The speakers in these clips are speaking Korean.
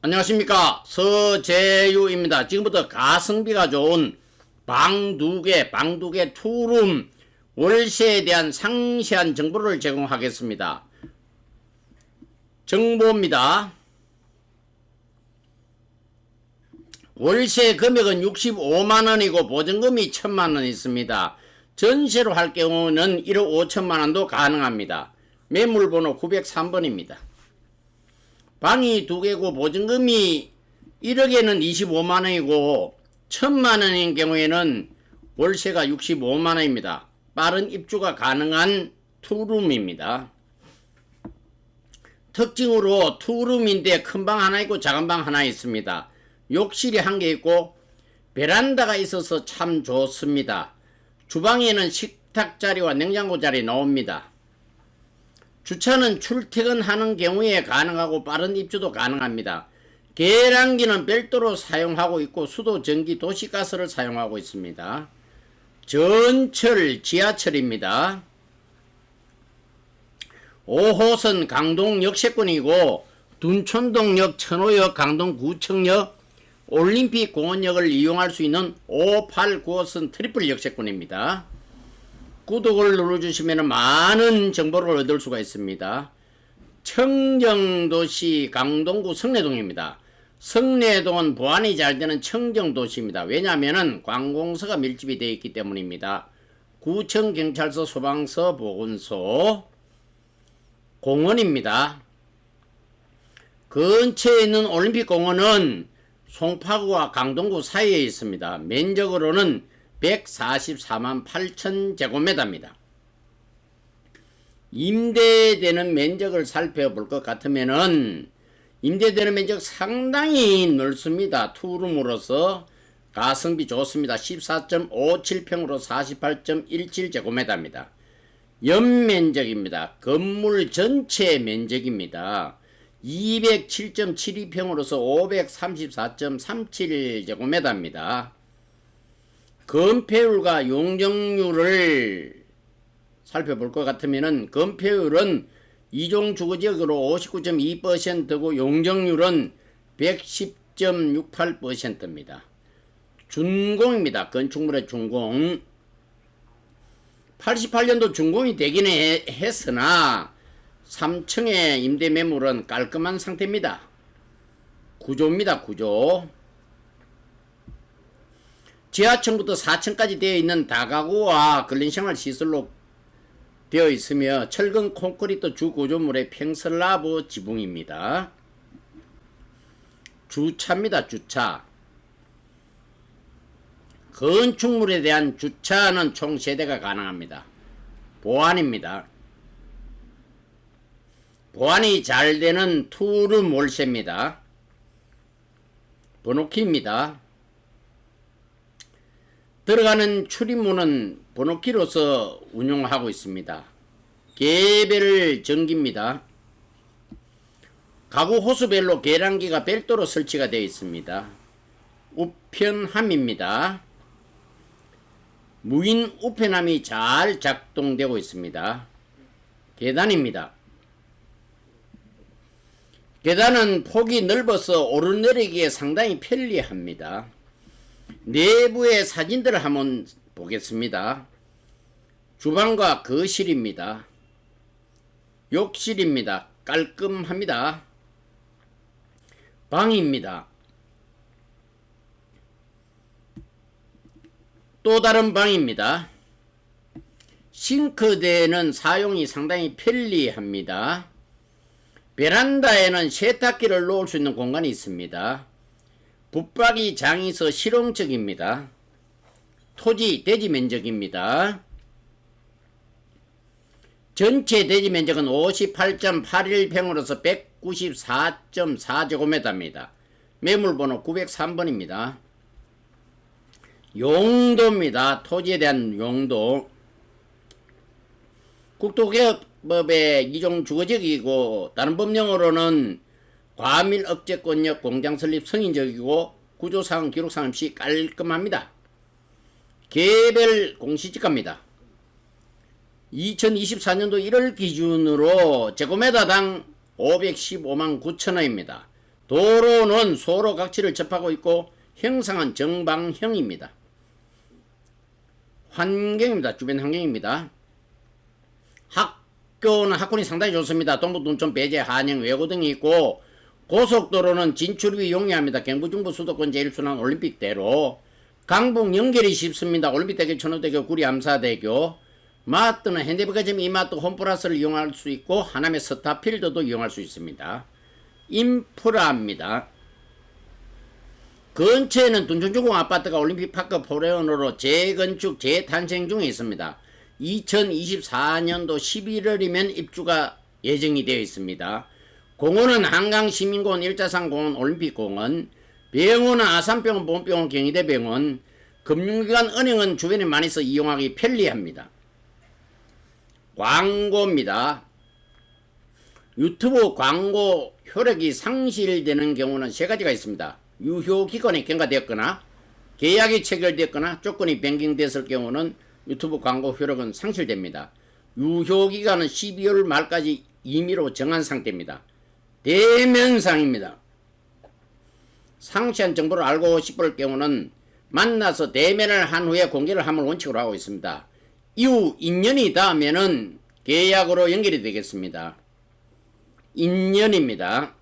안녕하십니까 서재유입니다. 지금부터 가성비가 좋은 방 두 개, 방 두 개 투룸 월세에 대한 상세한 정보를 제공하겠습니다. 정보입니다. 월세 금액은 65만원이고 보증금이 1000만원 있습니다. 전세로 할 경우는 1억 5천만원도 가능합니다. 매물번호 903번입니다. 방이 두 개고 보증금이 1억에는 25만 원이고 1000만 원인 경우에는 월세가 65만 원입니다. 빠른 입주가 가능한 투룸입니다. 특징으로 투룸인데 큰 방 하나 있고 작은 방 하나 있습니다. 욕실이 한 개 있고 베란다가 있어서 참 좋습니다. 주방에는 식탁 자리와 냉장고 자리 나옵니다. 주차는 출퇴근하는 경우에 가능하고 빠른 입주도 가능합니다. 계량기는 별도로 사용하고 있고 수도, 전기, 도시가스를 사용하고 있습니다. 전철, 지하철입니다. 5호선 강동 역세권이고 둔촌동역, 천호역, 강동구청역, 올림픽 공원역을 이용할 수 있는 589호선 트리플 역세권입니다. 구독을 눌러주시면 많은 정보를 얻을 수가 있습니다. 청정도시 강동구 성내동입니다. 성내동은 보안이 잘 되는 청정도시입니다. 왜냐하면 관공서가 밀집이 되어 있기 때문입니다. 구청 경찰서 소방서 보건소 공원입니다. 근처에 있는 올림픽 공원은 송파구와 강동구 사이에 있습니다. 면적으로는 144만 8천 제곱미터입니다. 임대되는 면적을 살펴볼 것 같으면은 임대되는 면적 상당히 넓습니다. 투룸으로서 가성비 좋습니다. 14.57평으로 48.17제곱미터입니다. 연면적입니다. 건물 전체 면적입니다. 207.72평으로서 534.37제곱미터입니다. 건폐율과 용적률을 살펴볼 것 같으면은 건폐율은 이종 주거지역으로 59.2%고 용적률은 110.68%입니다. 준공입니다. 건축물의 준공. 88년도 준공이 되긴 해- 했으나 3층의 임대 매물은 깔끔한 상태입니다. 구조입니다. 구조. 지하층부터 4층까지 되어 있는 다가구와 근린생활 시설로 되어 있으며 철근 콘크리트 주 구조물의 평슬라브 지붕입니다. 주차입니다. 주차. 건축물에 대한 주차는 총 세대가 가능합니다. 보안입니다. 보안이 잘 되는 투룸 월세입니다. 번호키입니다. 들어가는 출입문은 번호키로서 운영하고 있습니다. 개별 전기입니다. 가구 호수별로 계량기가 별도로 설치가 되어 있습니다. 우편함입니다. 무인 우편함이 잘 작동되고 있습니다. 계단입니다. 계단은 폭이 넓어서 오르내리기에 상당히 편리합니다. 내부의 사진들을 한번 보겠습니다. 주방과 거실입니다. 욕실입니다. 깔끔합니다. 방입니다. 또 다른 방입니다. 싱크대는 사용이 상당히 편리합니다. 베란다에는 세탁기를 놓을 수 있는 공간이 있습니다. 붙박이 장에서 실용적입니다. 토지 대지 면적입니다. 전체 대지 면적은 58.81평으로서 194.4제곱미터입니다. 매물번호 903번입니다. 용도입니다. 토지에 대한 용도. 국토개혁법의 이종 주거적이고 다른 법령으로는 과밀 억제 권역 공장 설립 승인적이고 구조사항 기록사항 없이 깔끔합니다. 개별 공시지가입니다. 2024년도 1월 기준으로 제곱미터당 515만 9천원입니다. 도로는 소로 각지를 접하고 있고 형상은 정방형입니다. 환경입니다. 주변 환경입니다. 학교는 학군이 상당히 좋습니다. 동부 둔촌 배제 한영 외고 등이 있고 고속도로는 진출이 용이합니다. 경부 중부 수도권 제1순환 올림픽대로 강북 연결이 쉽습니다. 올림픽대교 천호대교 구리 암사대교 마트는 현대백화점 이마트 홈플러스를 이용할 수 있고 하남의 스타필드도 이용할 수 있습니다. 인프라입니다. 근처에는 둔촌주공 아파트가 올림픽파크 포레온으로 재건축 재탄생 중에 있습니다. 2024년도 11월이면 입주가 예정이 되어 있습니다. 공원은 한강시민공원, 일자산공원, 올림픽공원, 병원은 아산병원, 보험병원, 경희대병원, 금융기관, 은행은 주변에 많이 서 이용하기 편리합니다. 광고입니다. 유튜브 광고 효력이 상실되는 경우는 세 가지가 있습니다. 유효 기간이 경과되었거나 계약이 체결되었거나 조건이 변경됐을 경우는 유튜브 광고 효력은 상실됩니다. 유효 기간은 12월 말까지 임의로 정한 상태입니다. 대면상입니다. 상세한 정보를 알고 싶을 경우는 만나서 대면을 한 후에 공개를 함을 원칙으로 하고 있습니다. 이후 인연이 닿으면은 계약으로 연결이 되겠습니다. 인연입니다.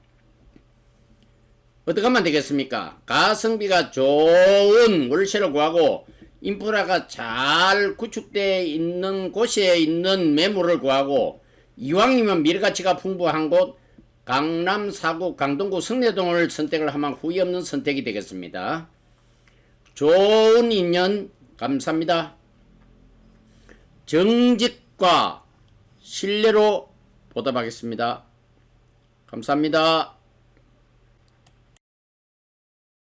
어떻게 하면 되겠습니까? 가성비가 좋은 월세를 구하고 인프라가 잘 구축되어 있는 곳에 있는 매물을 구하고 이왕이면 미래가치가 풍부한 곳 강남, 사구, 강동구, 성내동을 선택을 하면 후회 없는 선택이 되겠습니다. 좋은 인연 감사합니다. 정직과 신뢰로 보답하겠습니다. 감사합니다.